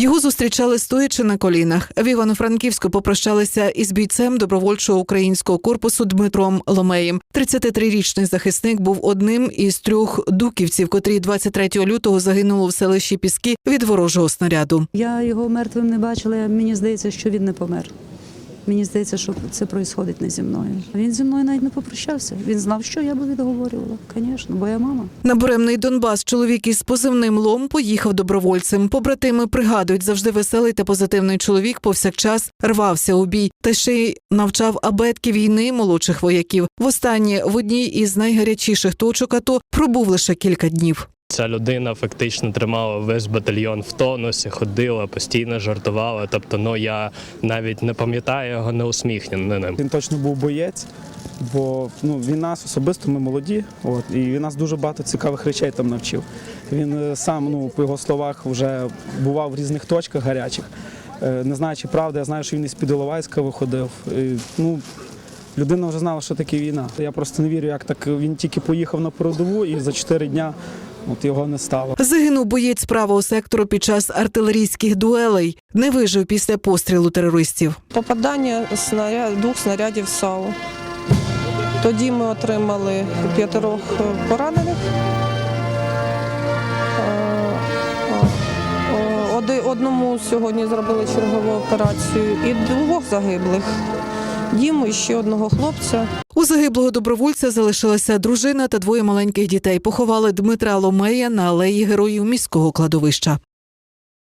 Його зустрічали стоячи на колінах. В Івано-Франківську попрощалися із бійцем добровольчого українського корпусу Дмитром Ломеєм. 33-річний захисник був одним із трьох дуківців, котрі 23 лютого загинули в селищі Піски від ворожого снаряду. Я його мертвим не бачила. Мені здається, що він не помер. Мені здається, що це відбувається не зі мною. Він зі мною навіть не попрощався. Він знав, що я би відговорювала. Звісно, бо я мама. На буремний Донбас чоловік із позивним лом поїхав добровольцем. Побратими пригадують, завжди веселий та позитивний чоловік повсякчас рвався у бій та ще й навчав абетки війни молодших вояків. Востаннє в одній із найгарячіших точок АТО пробув лише кілька днів. Ця людина фактично тримала весь батальйон в тонусі, ходила, постійно жартувала. Тобто, ну я навіть не пам'ятаю його неусміхненим. Він точно був боєць, бо ну, він нас особисто, ми молоді, от, і він нас дуже багато цікавих речей там навчив. Він е, сам, ну, по його словах, вже бував в різних точках гарячих. Е, Не знаю, чи правда, я знаю, що він із під Іловайська виходив. І, ну, людина вже знала, що таке війна. Я просто не вірю, як так він тільки поїхав на передову і за чотири дня от його не стало. Загинув боєць правого сектору під час артилерійських дуелей. Не вижив після пострілу терористів. Попадання снаряд, двох снарядів САУ. Тоді ми отримали п'ятерох поранених. Е, е, Одному сьогодні зробили чергову операцію і двох загиблих. Діму і ще одного хлопця. У загиблого добровольця залишилася дружина та двоє маленьких дітей. Поховали Дмитра Ломея на алеї героїв міського кладовища.